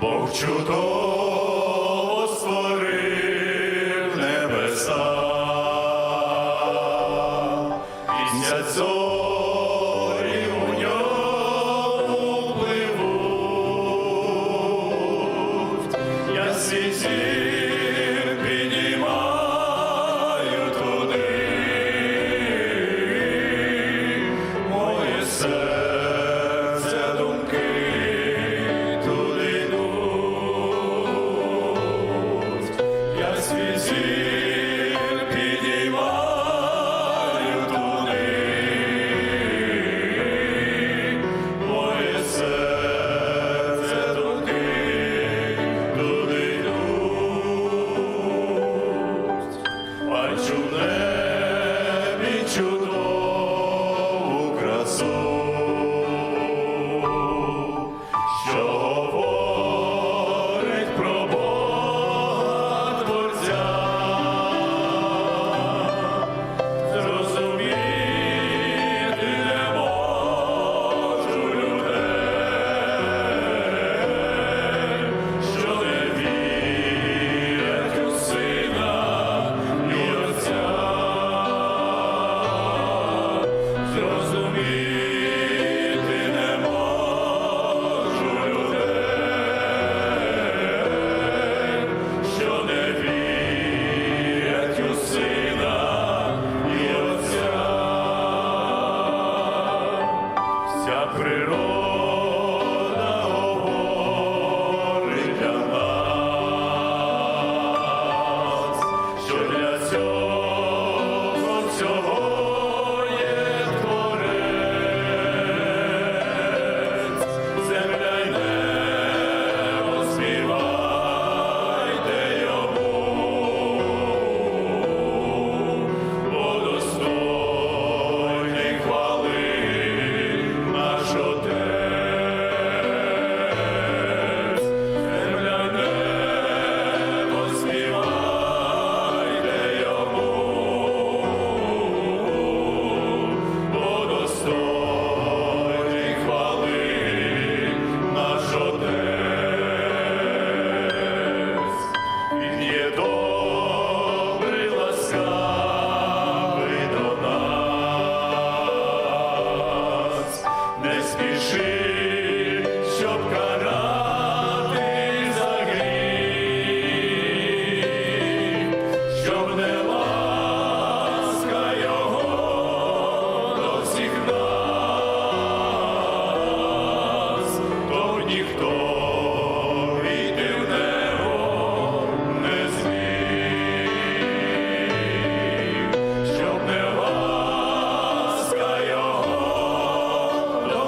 Бог чудово створив небеса, місяць зорі у.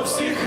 See.